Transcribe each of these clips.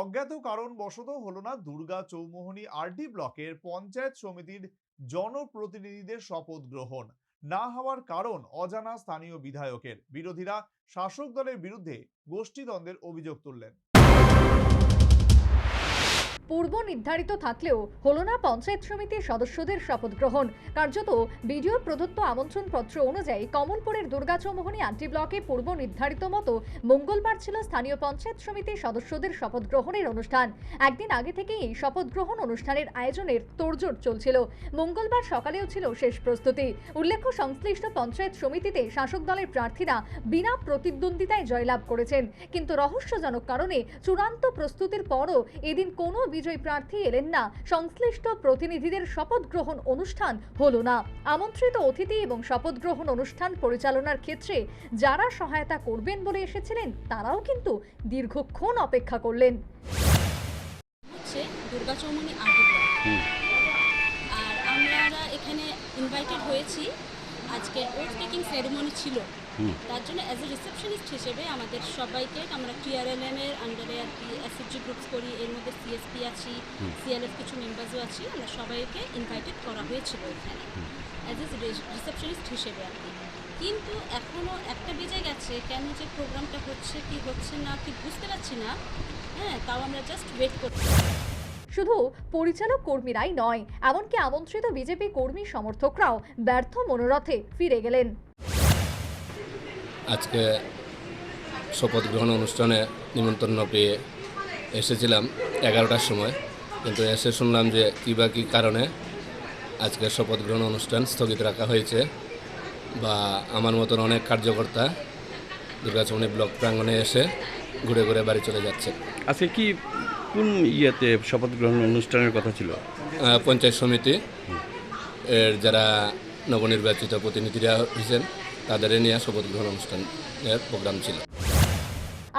অজ্ঞাত কারণ কারণবশত হলো না দুর্গা চৌমোহনী আরডি ব্লকের পঞ্চায়েত সমিতির জনপ্রতিনিধিদের শপথ গ্রহণ। না হওয়ার কারণ অজানা স্থানীয় বিধায়কের। বিরোধীরা শাসক দলের বিরুদ্ধে গোষ্ঠীদ্বন্দ্বের অভিযোগ তুললেন। পূর্ব নির্ধারিত থাকলেও হলো না পঞ্চায়েত সমিতির সদস্যদের শপথ গ্রহণ। কার্যত বিডিও প্রদত্ত আমন্ত্রণ পত্র অনুযায়ী কমলপুরের দুর্গাচৌমোহনী আন্টি ব্লকে পূর্ব নির্ধারিত মতো মঙ্গলবার ছিল স্থানীয় পঞ্চায়েত সমিতির সদস্যদের শপথ গ্রহণের অনুষ্ঠান। একদিন আগে থেকেই এই শপথ গ্রহণ অনুষ্ঠানের আয়োজনের তোড়জোড় চলছিল। মঙ্গলবার সকালেও ছিল শেষ প্রস্তুতি। উল্লেখ্য, সংশ্লিষ্ট পঞ্চায়েত সমিতিতে শাসক দলের প্রার্থীরা বিনা প্রতিদ্বন্দ্বিতায় জয়লাভ করেছেন। কিন্তু রহস্যজনক কারণে চূড়ান্ত প্রস্তুতির পরও এদিন কোনো বিজয়ী প্রার্থী এলেন না। সংশ্লিষ্ট প্রতিনিধিদের শপথ গ্রহণ অনুষ্ঠান হলো না। আমন্ত্রিত অতিথি এবং শপথ গ্রহণ অনুষ্ঠান পরিচালনার ক্ষেত্রে যারা সহায়তা করবেন বলে এসেছিলেন তারাও কিন্তু দীর্ঘক্ষণ অপেক্ষা করলেন। হচ্ছে দুর্গা চৌমনি আর আমরা এখানে ইনভাইটেড হয়েছি। আজকে ওট টেকিং সেরেমনি ছিল। তার জন্য অ্যাজ এ রিসেপশনিস্ট হিসেবে আমাদের সবাইকে আমরা টিআরএলএম এর আন্ডারে আর কি এসএসজি গ্রুপস করি এর মধ্যে সিএসপি আছি সিএলএফ কিছু মেম্বার্সও আছি আমরা সবাইকে ইনভাইটেড করা হয়েছিল এখানে অ্যাজ এ রিসেপশনিস্ট হিসেবে আর কি। কিন্তু এখনও একটা বেজে গেছে কেন যে প্রোগ্রামটা হচ্ছে কি হচ্ছে না কি বুঝতে পারছি না হ্যাঁ তাও আমরা জাস্ট ওয়েট করছি। শুধু পরিচালক কর্মীরাই নয় এমনকি আমন্ত্রিত বিজেপি কর্মী সমর্থকরাও ব্যর্থ মনোরথে ফিরে গেলেন। আজকে শপথ গ্রহণ অনুষ্ঠানে নিমন্ত্রণ পেয়ে এসেছিলাম এগারোটার সময়। কিন্তু এসে শুনলাম যে কী বা কী কারণে আজকে শপথ গ্রহণ অনুষ্ঠান স্থগিত রাখা হয়েছে বা আমার মতন অনেক কার্যকর্তা দুর্গাচমনি ব্লক প্রাঙ্গণে এসে ঘুরে ঘুরে বাড়ি চলে যাচ্ছে। আজকে কি কোন ইয়েতে শপথ গ্রহণ অনুষ্ঠানের কথা ছিল? পঞ্চায়েত সমিতি এর যারা নবনির্বাচিত প্রতিনিধিরা হয়েছেন তাদের নিয়ে শপথ গ্রহণ অনুষ্ঠানের প্রোগ্রাম ছিল।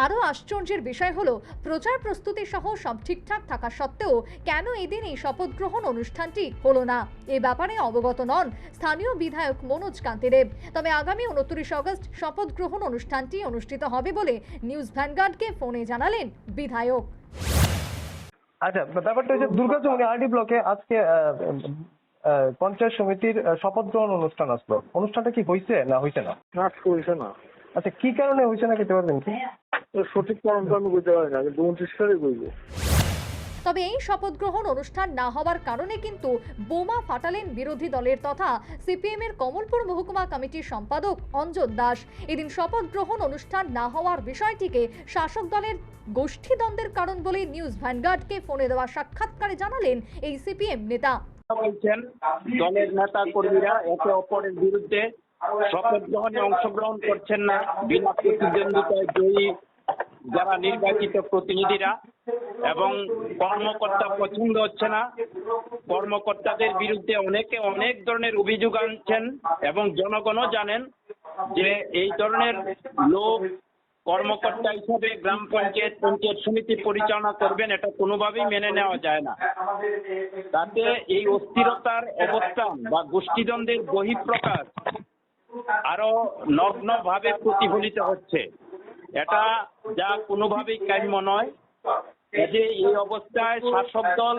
আরও আশ্চর্যের বিষয় হলো প্রচার প্রস্তুতি সহ সব ঠিকঠাক থাকা সত্ত্বেও কেন এদিন এই শপথ গ্রহণ অনুষ্ঠানটি হলো না? এ ব্যাপারে অবগত নন স্থানীয় বিধায়ক মনোজ কান্তি দেব তবে আগামী উনত্রিশ আগস্ট শপথ গ্রহণ অনুষ্ঠানটি অনুষ্ঠিত হবে বলে নিউজ ভ্যানগার্ডকে ফোনে জানালেন বিধায়ক। আচ্ছা ব্যাপারটা হচ্ছে দুর্গাচৌমনি আরডি ব্লকে আজকে পঞ্চায়েত সমিতির আহ, শপথ গ্রহণ অনুষ্ঠান আসলো। অনুষ্ঠানটা কি হয়েছে না হয়েছে না? করেছে না। আচ্ছা কি কারণে হয়েছে না খেতে পারবেন সঠিক কারণটা আমি বুঝতে পারি না কিন্তু উনত্রিশ তারিখ বুঝব। তবে এই শপথ গ্রহণ অনুষ্ঠান না হওয়ার কারণে কিন্তু বোমা ফাটালেন বিরোধী দলের তথা সিপিএম এর কমলপুর মহকুমা কমিটির সম্পাদক অঞ্জন দাস। এদিন শপথ গ্রহণ অনুষ্ঠান না হওয়ার বিষয়টিকে শাসক দলের গোষ্ঠীদ্বন্দ্বের কারণ বলে নিউজ ভ্যানগার্ডকে ফোনে দেওয়া সাক্ষাৎকারে জানালেন এই সিপিএম নেতা। বলছেন, দলের নেতা কর্মীরা একে অপরের বিরুদ্ধে শপথ গ্রহণে অংশগ্রহণ করছেন না। বিনা প্রতিদ্বন্দ্বিতায় জয়ী যারা নির্বাচিত প্রতিনিধিরা এবং কর্মকর্তা পছন্দ হচ্ছে না, কর্মকর্তাদের বিরুদ্ধে অনেকে অনেক ধরনের অভিযোগ আনছেন এবং জনগণও জানেন যে এই ধরনের লোক কর্মকর্তা হিসাবে গ্রাম পঞ্চায়েত পঞ্চায়েত সমিতি পরিচালনা করবেন, এটা কোনোভাবেই মেনে নেওয়া যায় না। তাতে এই অস্থিরতার অবস্থান বা গোষ্ঠীদ্বন্দ্বের বহিঃপ্রকাশ আরও নগ্নভাবে প্রতিফলিত হচ্ছে। এটা যা কোনোভাবেই কাম্য নয়। কাজে এই অবস্থায় শাসক দল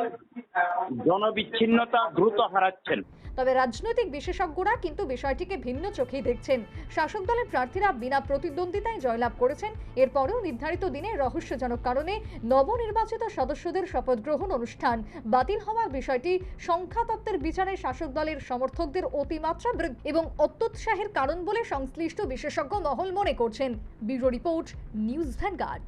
জনবিচ্ছিন্নতা দ্রুত হারাচ্ছেন। তবে রাজনৈতিক বিশেষজ্ঞরা কিন্তু বিষয়টিকে ভিন্ন চোখেই দেখছেন। শাসক দলের প্রার্থীরা বিনা প্রতিদ্বন্দ্বিতায় জয়লাভ করেছেন। এরপরেও নির্ধারিত দিনে রহস্যজনক কারণে নবনির্বাচিত সদস্যদের শপথ গ্রহণ অনুষ্ঠান বাতিল হওয়ার বিষয়টি সংখ্যাতত্ত্বের বিচারে শাসক দলের সমর্থকদের অতিমাত্রা এবং অত্যুৎসাহের কারণ বলে সংশ্লিষ্ট বিশেষজ্ঞ মহল মনে করছেন। Bureau report, news Vanguard.